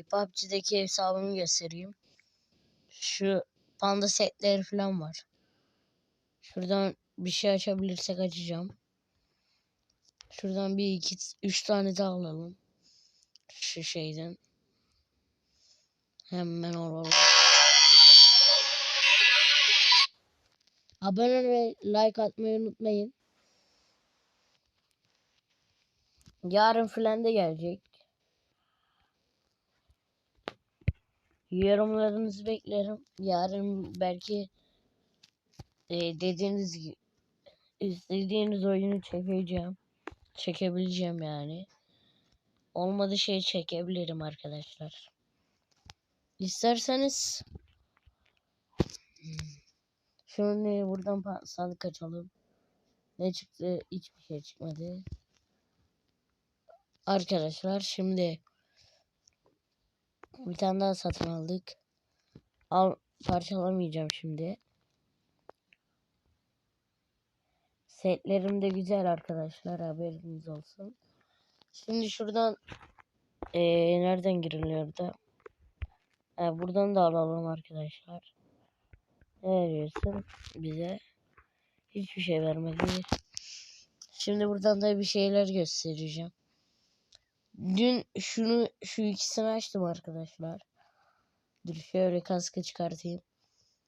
E, PUBG'deki hesabımı göstereyim. Şu panda setleri falan var. Şuradan bir şey açabilirsek açacağım. Şuradan bir iki üç tane daha alalım. Şu şeyden. Hemen alalım. Abone ve like atmayı unutmayın. Yarın filan da gelecek. Yorumlarınızı beklerim. Yarın belki e, dediğiniz gibi istediğiniz oyunu çekeceğim. Çekebileceğim yani. Olmadı şey çekebilirim arkadaşlar. İsterseniz şunu buradan sandık açalım. Ne çıktı? Hiçbir şey çıkmadı. Arkadaşlar şimdi bir tane daha satın aldık. Al parçalamayacağım şimdi. Setlerim de güzel arkadaşlar haberiniz olsun. Şimdi şuradan eee, nereden giriliyordu? Ha, buradan da alalım arkadaşlar. Ne veriyorsun bize? Hiçbir şey vermedi. Şimdi buradan da bir şeyler göstereceğim. Dün şunu şu ikisini açtım arkadaşlar. Dur şöyle kaskı çıkartayım.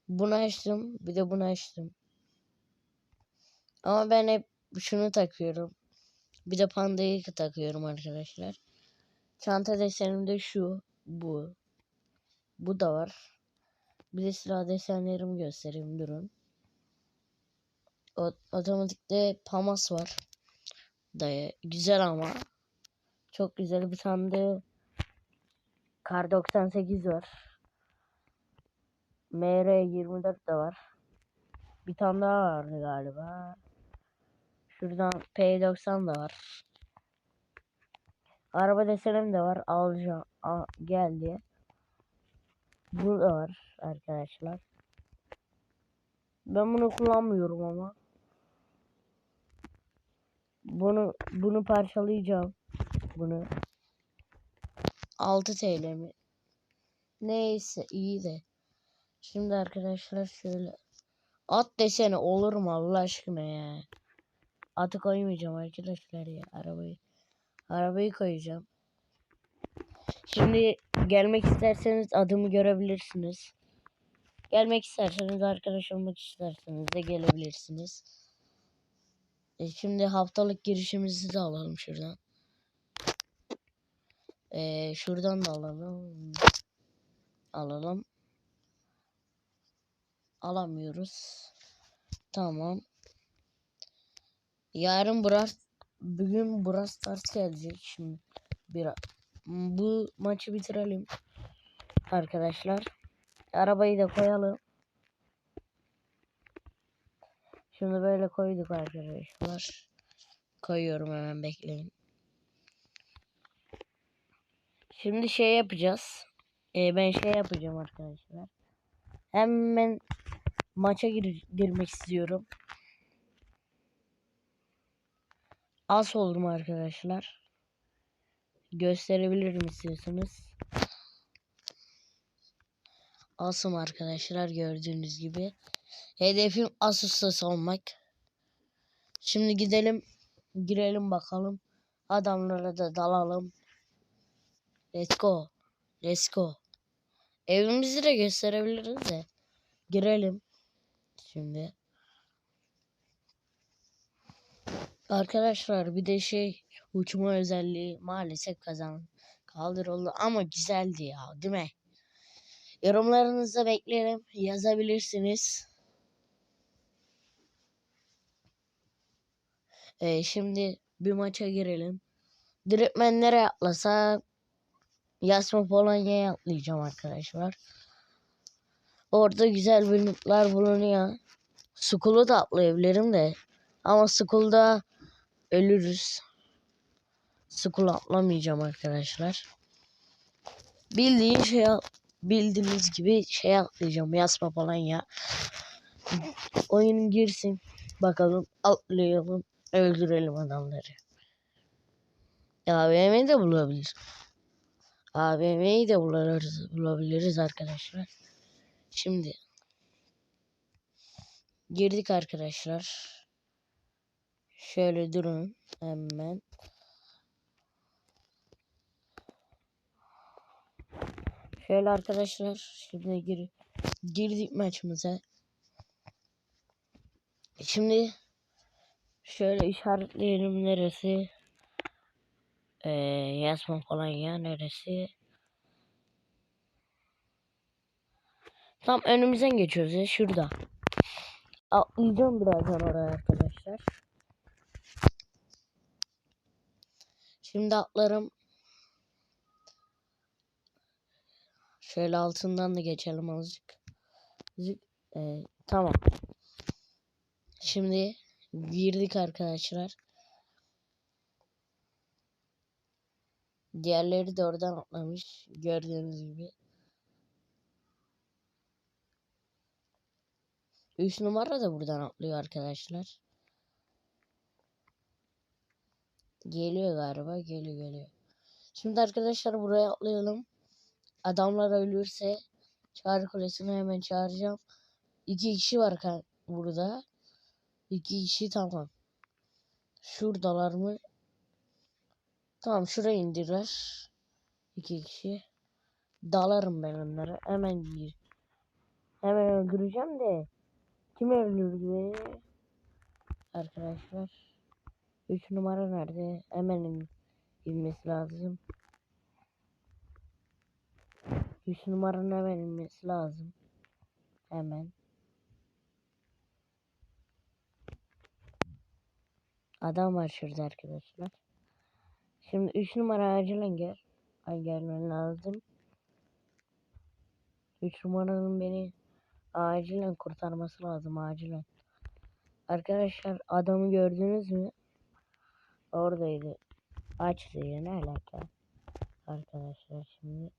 Bunu açtım. Bir de bunu açtım. Ama ben hep şunu takıyorum. Bir de pandayı takıyorum arkadaşlar. Çanta desenim de şu. Bu. Bu da var. Bir de silah desenlerimi göstereyim durun. O, otomatikte Pamas var. Dayı. Güzel ama. Çok güzel bir de Kar 98 var. MR24 de var. Bir tane daha vardı galiba. Şuradan P90 da var. Araba desenim de var. Alacağım. Al, geldi. Bu da var arkadaşlar. Ben bunu kullanmıyorum ama. Bunu bunu parçalayacağım. Bunu. 6 TL mi? Neyse iyi de. Şimdi arkadaşlar şöyle. At desene olur mu Allah aşkına ya. Atı koymayacağım arkadaşlar ya arabayı. Arabayı koyacağım. Şimdi gelmek isterseniz adımı görebilirsiniz. Gelmek isterseniz arkadaş olmak isterseniz de gelebilirsiniz. E şimdi haftalık girişimizi de alalım şuradan. E, şuradan da alalım. Alalım. Alamıyoruz. Tamam. Yarın Brawl bugün Brawl Stars gelecek şimdi. Bir bu maçı bitirelim. Arkadaşlar. Arabayı da koyalım. Şunu böyle koyduk arkadaşlar. Koyuyorum hemen bekleyin. Şimdi şey yapacağız. Ee, ben şey yapacağım arkadaşlar. Hemen maça gir girmek istiyorum. Az olur mu arkadaşlar? Gösterebilirim istiyorsanız. Asım arkadaşlar gördüğünüz gibi. Hedefim Asus'ta olmak. Şimdi gidelim. Girelim bakalım. Adamlara da dalalım. Let's go. Let's go. Evimizi de gösterebiliriz de. Girelim. Şimdi. Arkadaşlar bir de şey uçma özelliği maalesef kazan kaldırıldı ama güzeldi ya değil mi? Yorumlarınızı beklerim. Yazabilirsiniz. Ee, şimdi bir maça girelim. Direktmen nereye atlasa Yasma Polonya'ya atlayacağım arkadaşlar. Orada güzel bölümler bulunuyor. Skull'u da atlayabilirim de. Ama Skull'da ölürüz. Skull atlamayacağım arkadaşlar. Bildiğin şey bildiğiniz gibi şey atlayacağım. Yasma falan ya. Oyun girsin. Bakalım atlayalım. Öldürelim adamları. Ya AVM de bulabilir. AVM'yi de buluruz, bulabiliriz arkadaşlar. Şimdi girdik arkadaşlar. Şöyle durun hemen. Şöyle arkadaşlar şimdi gir girdik maçımıza. Şimdi şöyle işaretleyelim neresi. Ee, yazma falan ya neresi. Tam önümüzden geçiyoruz ya şurada. Atlayacağım birazdan oraya arkadaşlar. Şimdi atlarım. Şöyle altından da geçelim azıcık. Azıcık, ee, tamam. Şimdi girdik arkadaşlar. Diğerleri de oradan atlamış. Gördüğünüz gibi. 3 numara da buradan atlıyor arkadaşlar. Geliyor galiba. Geliyor geliyor. Şimdi arkadaşlar buraya atlayalım. Adamlar ölürse çağrı kulesini hemen çağıracağım. İki kişi var burada. İki kişi tamam. Şuradalar mı? Tamam şuraya indirer. İki kişi. Dalarım ben onlara. Hemen gir. Hemen öldüreceğim de. Kim öldürdü beni? Arkadaşlar. 3 numara nerede? Hemen in- inmesi lazım. 3 numaranın hemen inmesi lazım. Hemen. Adam var şurada arkadaşlar. Şimdi 3 numara acilen gel. Ay gelmen lazım. 3 numaranın beni acilen kurtarması lazım acilen. Arkadaşlar adamı gördünüz mü? Oradaydı. Açtı ya ne alaka? Arkadaşlar şimdi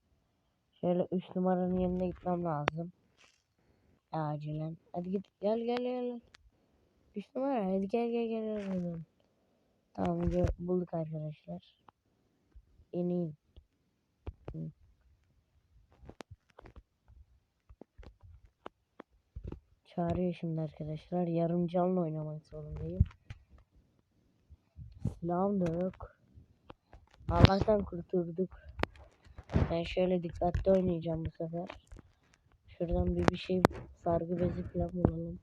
şöyle 3 numaranın yanına gitmem lazım. Acilen. Hadi git gel gel gel. 3 numara hadi gel gel gel. gel. Tamam bulduk arkadaşlar. İnin. Hı. Çağırıyor şimdi arkadaşlar. Yarım canlı oynamak zorundayım. Silahım da yok. Allah'tan kurtulduk. Ben şöyle dikkatli oynayacağım bu sefer. Şuradan bir bir şey sargı bezi falan bulalım.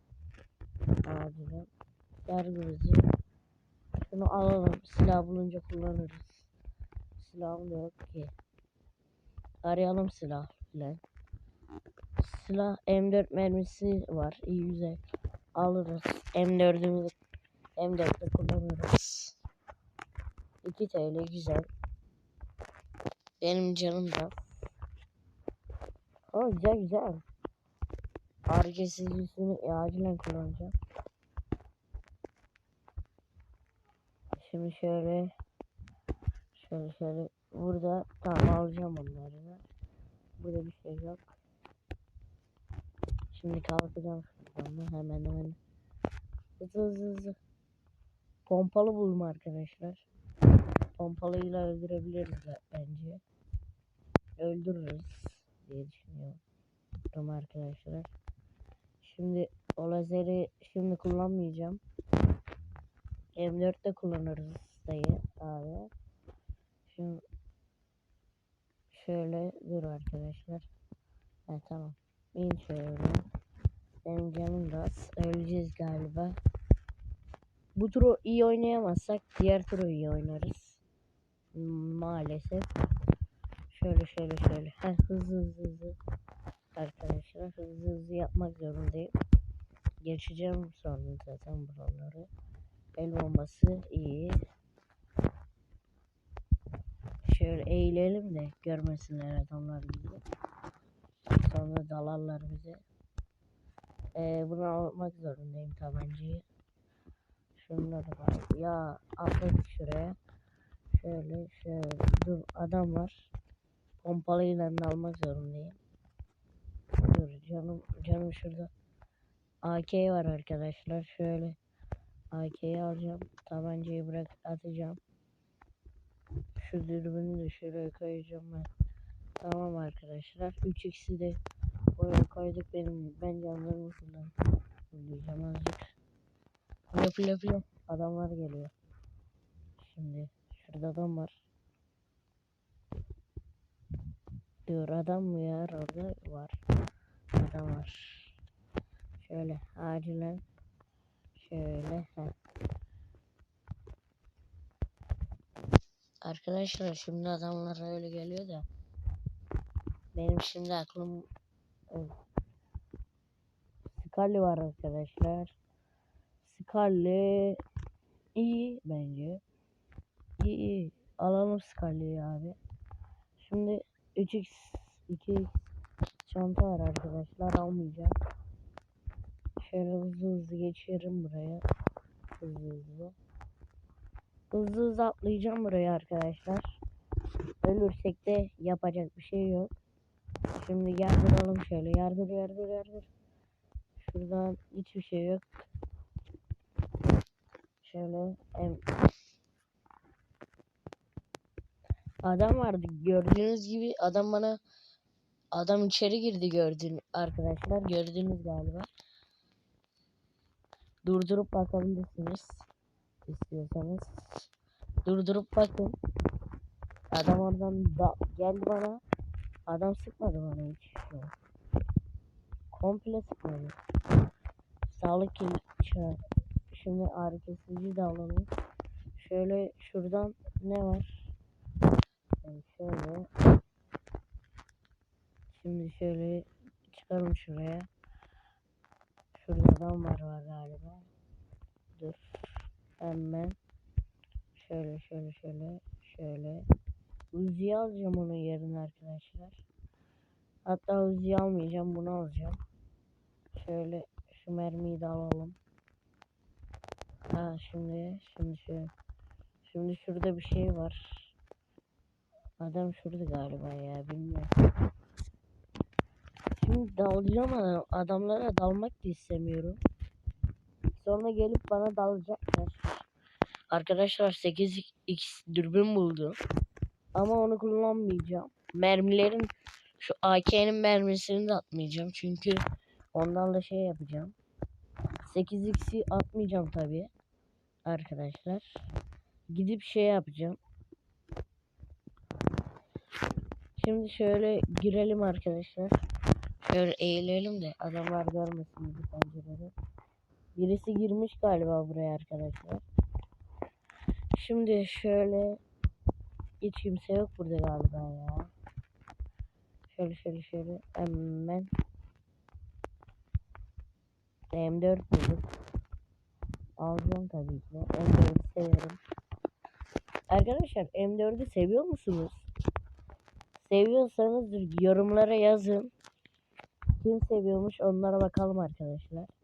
Acilen. Sargı bezi. Şunu alalım. Silah bulunca kullanırız. Silahım yok ki. Arayalım silah falan. Silah M4 mermisi var. İyi güzel. Alırız. M4'ümüzü M4'te kullanırız. 2 TL güzel. Benim canım da. Aa güzel güzel. Harcasızlısını acilen kullanacağım. Şimdi şöyle şöyle burada tamam alacağım onları da. Burada bir şey yok. Şimdi kalkacağım şuradan da hemen hemen. Hızlı hızlı hızlı. Pompalı buldum arkadaşlar. Pompalıyla öldürebiliriz be- bence. Öldürürüz diye düşünüyorum arkadaşlar. Şimdi o lazeri şimdi kullanmayacağım. M4'te kullanırız dayı abi. Şimdi şöyle dur arkadaşlar. Ha tamam. İn şöyle. Benim canım da. Öleceğiz galiba. Bu turu iyi oynayamazsak diğer turu iyi oynarız. Maalesef. Şöyle şöyle şöyle. Heh, hızlı hızlı hızlı. Arkadaşlar hızlı hızlı yapmak zorundayım. Geçeceğim sonra zaten buraları. El bombası iyi. Şöyle eğilelim de görmesinler adamlar bizi. Sonra dalarlar bize. Ee, bunu almak zorundayım tabancayı. Şunları var. Ya atladık şuraya. Şöyle şöyle. Dur adam var. Pompalıyla almak zorundayım. Dur canım canım şurada. AK var arkadaşlar. Şöyle AK'yi alacağım. Tabancayı bırak atacağım. Şu dürbünü de şuraya koyacağım ben. arkadaşlar. 3x'i de oraya koyduk benim ben canlarımı kullan kullanacağım azıcık. File file file adamlar geliyor. Şimdi şurada adam var. Dur adam mı ya orada var. Adam var. Şöyle acilen şöyle heh. Arkadaşlar şimdi adamlar öyle geliyor da benim şimdi aklım Scully var arkadaşlar. Scully iyi bence. İyi iyi. Alalım Scully'yi abi. Şimdi 3x 2x çanta var arkadaşlar almayacağım. Şöyle hızlı hızlı geçerim buraya. Hızlı hızlı. Hızlı hızlı atlayacağım buraya arkadaşlar. Ölürsek de yapacak bir şey yok. Şimdi yardıralım şöyle. Yardır yardır yardır. Şuradan hiçbir şey yok. Şöyle em Adam vardı gördüğünüz gibi adam bana adam içeri girdi gördün arkadaşlar gördünüz galiba. Durdurup bakabilirsiniz istiyorsanız. Durdurup bakın. Adam oradan da geldi bana. Adam sıkmadı bana hiç. Komple sıkmadı. Sağlık kill Şimdi ağrı kesici de alalım. Şöyle şuradan ne var? Yani şöyle. Şimdi şöyle çıkalım şuraya. Şurada adam var var galiba. Dur. Hemen. Şöyle şöyle şöyle. Şöyle. Uzi alacağım onun yerine arkadaşlar. Hatta Uzi almayacağım. Bunu alacağım. Şöyle şu mermiyi de alalım. Ha şimdi şimdi şu şimdi şurada bir şey var. Adam şurada galiba ya bilmiyorum. Şimdi dalacağım adam, adamlara dalmak da istemiyorum. Sonra gelip bana dalacaklar. Arkadaşlar 8x dürbün buldum. Ama onu kullanmayacağım. Mermilerin şu AK'nin mermisini de atmayacağım. Çünkü ondan da şey yapacağım. 8x'i atmayacağım tabii. Arkadaşlar. Gidip şey yapacağım. Şimdi şöyle girelim arkadaşlar. Şöyle eğilelim de adamlar görmesin bizi pencerede. Birisi girmiş galiba buraya arkadaşlar. Şimdi şöyle hiç kimse yok burada galiba ya. Şöyle şöyle şöyle hemen M4 bulduk. Alacağım tabii ki. M4'ü severim. Arkadaşlar M4'ü seviyor musunuz? Seviyorsanız yorumlara yazın. Kim seviyormuş onlara bakalım arkadaşlar.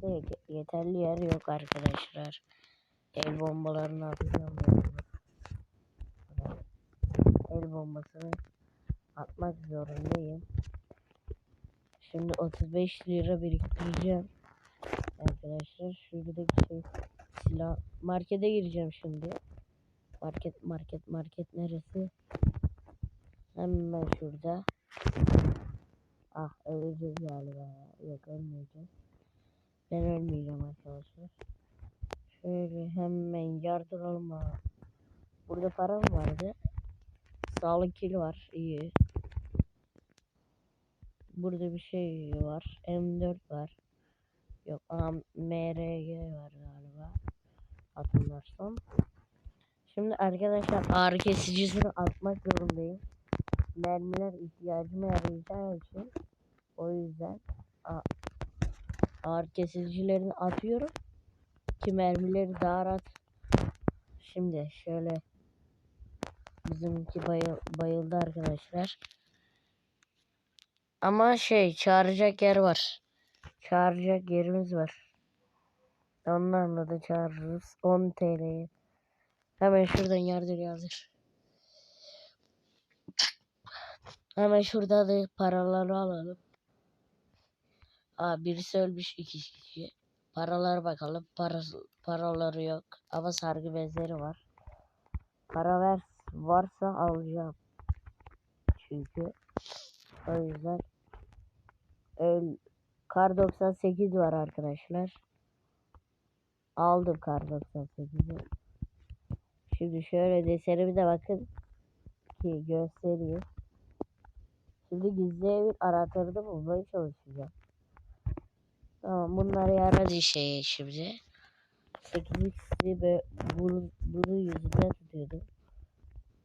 Çantada yeterli yer yok arkadaşlar. El bombalarını atacağım. El bombasını atmak zorundayım. Şimdi 35 lira biriktireceğim. Arkadaşlar şuradaki şey silah markete gireceğim şimdi. Market market market neresi? Hemen şurada. Ah öleceğiz galiba. Yok ölmeyeceğiz. Ben ölmeyeceğim arkadaşlar. Şöyle hemen yardıralım ha. Burada para mı vardı? Sağlık kili var. iyi. Burada bir şey var. M4 var. Yok MRG var galiba. Hatırlarsam. Şimdi arkadaşlar ağrı kesicisini atmak zorundayım. Mermiler ihtiyacıma yarayacağı için o yüzden ağır kesicilerini atıyorum ki mermileri daha rahat. Şimdi şöyle bizimki bayıl, bayıldı arkadaşlar. Ama şey çağıracak yer var. Çağıracak yerimiz var. Onlarla da çağırırız. 10 TL'yi. Hemen şuradan yardır yardır. Hemen şurada da paraları alalım. Aa, birisi ölmüş iki kişi. Paralar bakalım. Parası, paraları yok. Ama sargı bezleri var. Para ver varsa alacağım. Çünkü o yüzden öl Kar 98 var arkadaşlar. Aldım Kar 98'i. Şimdi şöyle desenimi de bakın ki göstereyim. Şimdi gizli evin anahtarını bulmaya çalışacağım. Tamam bunları yaradı şey şimdi. 8x'i ve bunu, bunu yüzünden tutuyordum.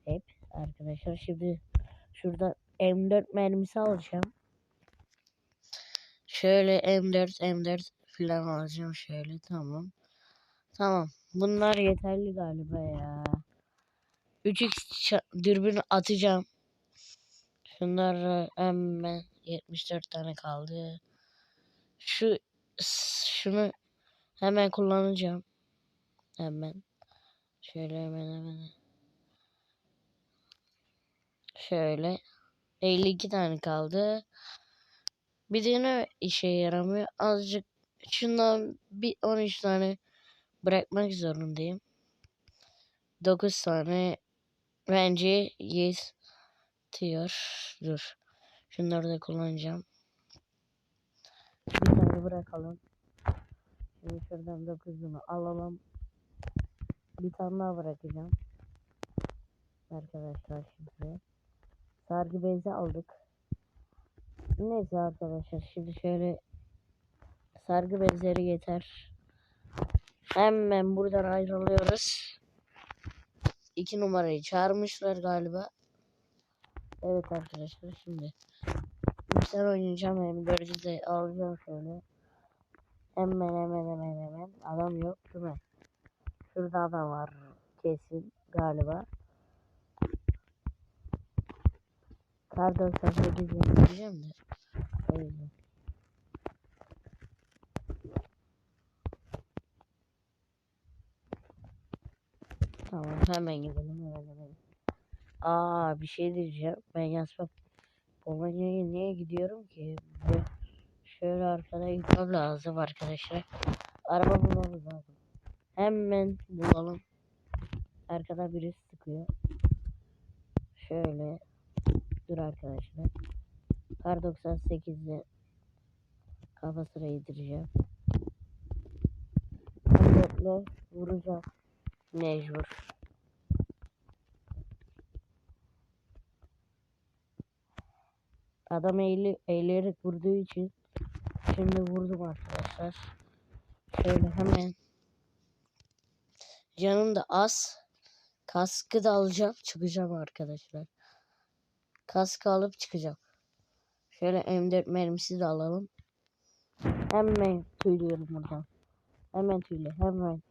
Hep arkadaşlar. Şimdi şurada M4 mermisi alacağım. Şöyle M4 M4 falan alacağım şöyle tamam. Tamam. Bunlar yeterli galiba ya. 3x ça- dürbün atacağım. Şunlar hemen 74 tane kaldı. Şu şunu hemen kullanacağım. Hemen. Şöyle hemen hemen. Şöyle. 52 tane kaldı. Bir de ne işe yaramıyor? Azıcık şundan bir 13 tane bırakmak zorundayım. 9 tane bence yetiyor. Dur. Şunları da kullanacağım. Bir bırakalım. Şimdi şuradan 9'unu alalım. Bir tane daha bırakacağım. Arkadaşlar şimdi. Sargı bezi aldık. Neyse arkadaşlar şimdi şöyle sargı bezleri yeter. Hemen buradan ayrılıyoruz. İki numarayı çağırmışlar galiba. Evet arkadaşlar şimdi. Güzel oynayacağım hem dördü de alacağım şöyle. Hemen hemen hemen hemen. Adam yok mi? Şurada adam var kesin galiba. Kar 98 yapacağım da. O yüzden. Tamam hemen gidelim hemen hemen. Aa bir şey diyeceğim. Ben yazmam. Polonya'ya niye gidiyorum ki? Ve şöyle arkada gitmem lazım arkadaşlar. Araba bulmamız lazım. Hemen bulalım. Arkada biri sıkıyor. Şöyle. Dur arkadaşlar. Kar 98'de kafasına yedireceğim. Hamletle vuracağım. Mecbur. Adam eğili, eğilerek vurduğu için şimdi vurdum arkadaşlar. Şöyle hemen canım da az. Kaskı da alacağım. Çıkacağım arkadaşlar. Kaskı alıp çıkacağım. Şöyle M4 mermisi de alalım. Hemen tüylüyorum buradan. Hemen tüyle. Hemen.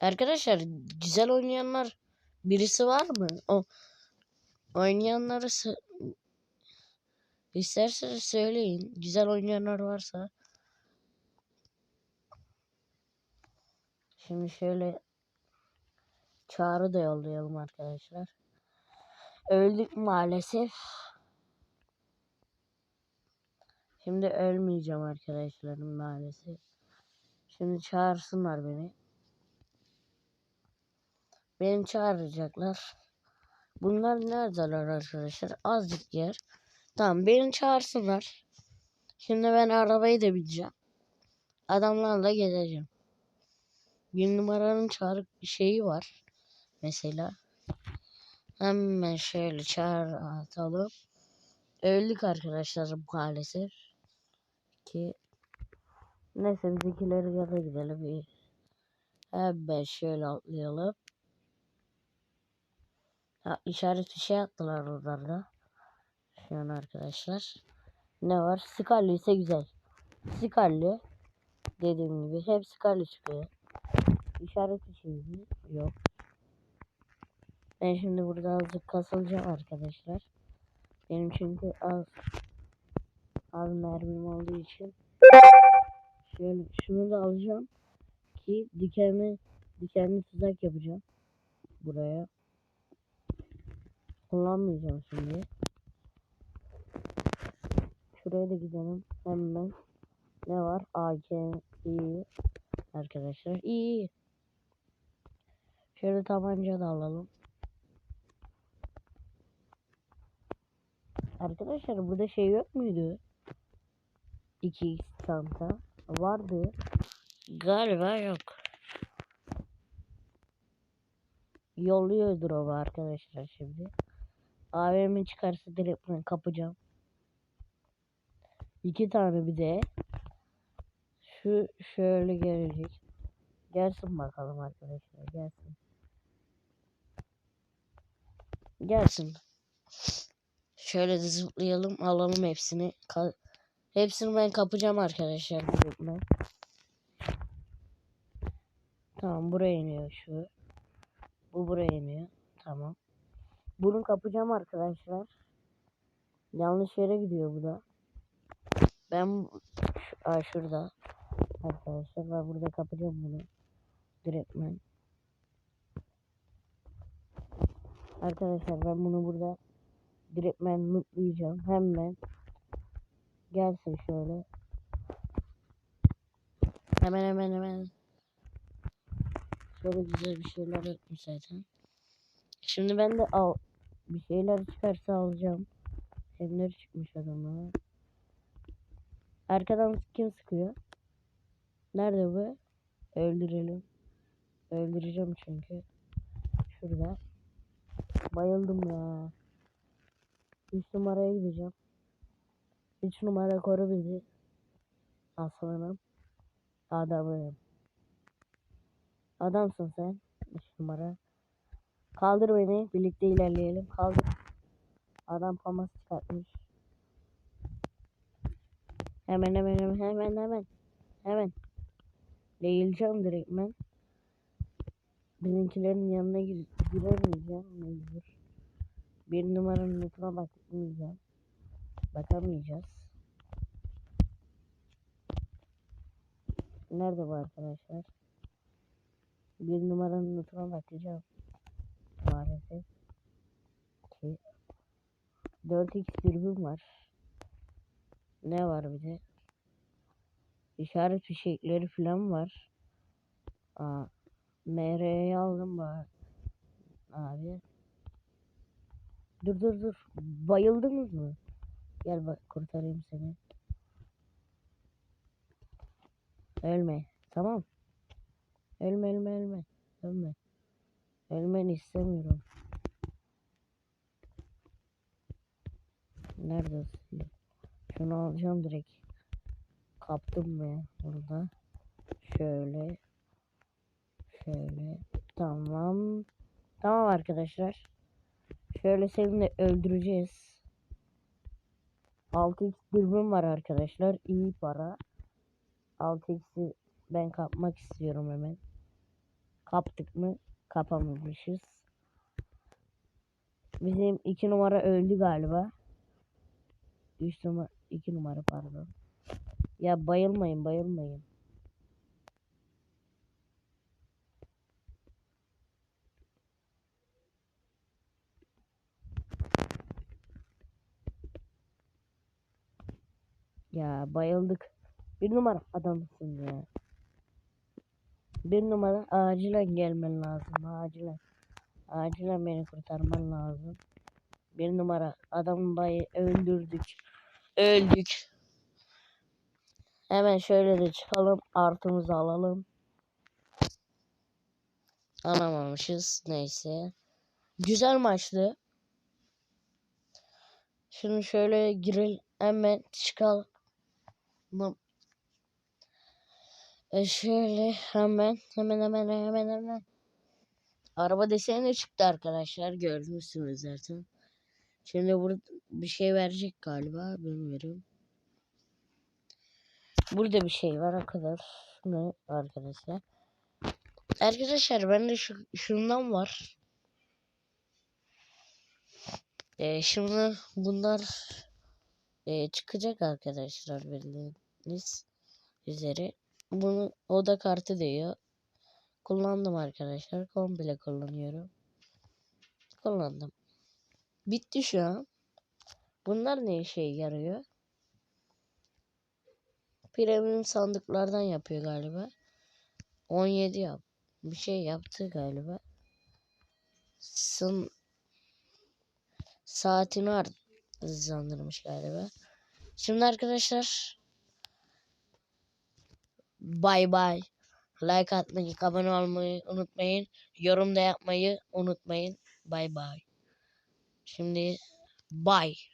Arkadaşlar güzel oynayanlar birisi var mı? O oynayanları isterseniz söyleyin. Güzel oynayanlar varsa. Şimdi şöyle çağrı da yollayalım arkadaşlar. Öldük maalesef. Şimdi ölmeyeceğim arkadaşlarım maalesef. Şimdi çağırsınlar beni. Beni çağıracaklar. Bunlar neredeler arkadaşlar? Azıcık yer. Tamam beni çağırsınlar. Şimdi ben arabayı da bineceğim. Adamlarla gezeceğim. Bir numaranın çağrı şeyi var. Mesela. Hemen şöyle çağır atalım. Öldük arkadaşlar maalesef. Ki neyse bizimkileri yana gidelim. Hemen şöyle atlayalım. Ha, işaret bir şey attılar oralarda. Şu arkadaşlar. Ne var? Scarlet ise güzel. Scarlet dediğim gibi hep Scarlet çıkıyor. İşaret mi? Yok. Ben şimdi burada azıcık kasılacağım arkadaşlar. Benim çünkü az az mermim olduğu için şöyle şunu da alacağım ki dikenli dikenli tuzak yapacağım buraya. Kullanmayacağım şimdi. Şuraya da gidelim hemen. Ne var? AK iyi. arkadaşlar. İyi. Şöyle tabanca da alalım. Arkadaşlar burada şey yok muydu? 2x çanta vardı. Galiba yok. Yolluyordur o arkadaşlar şimdi. AVM çıkarsa direkt ben kapacağım. İki tane bir de. Şu şöyle gelecek. Gelsin bakalım arkadaşlar gelsin. Gelsin. Şöyle de zıplayalım alalım hepsini. Ka hepsini ben kapacağım arkadaşlar. Ben. Tamam buraya iniyor şu. Bu buraya iniyor. Tamam. Bunu kapacağım arkadaşlar. Yanlış yere gidiyor bu da. Ben aa, şurada arkadaşlar ben burada kapacağım bunu. Direktmen. Arkadaşlar ben bunu burada direktmen mutlayacağım. Hemen gelsin şöyle. Hemen hemen hemen. Şöyle güzel bir şeyler yapmış zaten. Şimdi ben de al bir şeyler çıkarsa alacağım. Hemler çıkmış adamlara. Arkadan kim sıkıyor? Nerede bu? Öldürelim. Öldüreceğim çünkü. Şurada. Bayıldım ya. 3 numaraya gideceğim. 3 numara koru bizi. Aslanım. Adamım. Adamsın sen. 3 numara. Kaldır beni. Birlikte ilerleyelim. Kaldır. Adam famas çıkartmış. Hemen hemen hemen hemen hemen. Hemen. Değileceğim direkt ben. Bizimkilerin yanına gir giremeyeceğim mecbur. Bir numaranın notuna bakmayacağım. Bakamayacağız. Nerede bu arkadaşlar? Bir numaranın notuna bakacağım. Maalesef. Ki 4x dürbün var. Ne var bir de? İşaret fişekleri falan var. Aa, MR'yi aldım bari. Abi. Dur dur dur. Bayıldınız mı? Gel bak kurtarayım seni. Ölme. Tamam. Ölme ölme ölme. Ölme. Ölmeni istemiyorum. Neredesin? Şunu alacağım direkt. Kaptım be burada. Şöyle. Şöyle. Tamam. Tamam arkadaşlar. Şöyle seni de öldüreceğiz. 6x dürbün var arkadaşlar. İyi para. 6x'i ben kapmak istiyorum hemen. Kaptık mı? Kapamamışız. Bizim 2 numara öldü galiba. 3 numara 2 numara pardon. Ya bayılmayın bayılmayın. Ya bayıldık. Bir numara adamsın ya. Bir numara acilen gelmen lazım. Acilen. Acilen beni kurtarman lazım. Bir numara adam bayı öldürdük. Öldük. Hemen şöyle de çıkalım. Artımızı alalım. Alamamışız. Neyse. Güzel maçtı. Şimdi şöyle girelim. Hemen çıkalım. E şöyle hemen hemen hemen hemen hemen. Araba deseni de çıktı arkadaşlar. Görmüşsünüz zaten. Şimdi burada bir şey verecek galiba. Bilmiyorum. Burada bir şey var o kadar. Ne arkadaşlar? Arkadaşlar bende şu, şundan var. Ee, şimdi bunlar e, çıkacak arkadaşlar bildiğiniz üzere. Bunu oda kartı diyor. Kullandım arkadaşlar. Komple kullanıyorum. Kullandım. Bitti şu an. Bunlar ne işe yarıyor? Premium sandıklardan yapıyor galiba. 17 yap. Bir şey yaptı galiba. Sın saatini art hızlandırmış galiba. Şimdi arkadaşlar bay bay. Like atmayı, abone olmayı unutmayın. Yorum da yapmayı unutmayın. Bay bay. Şimdi bay.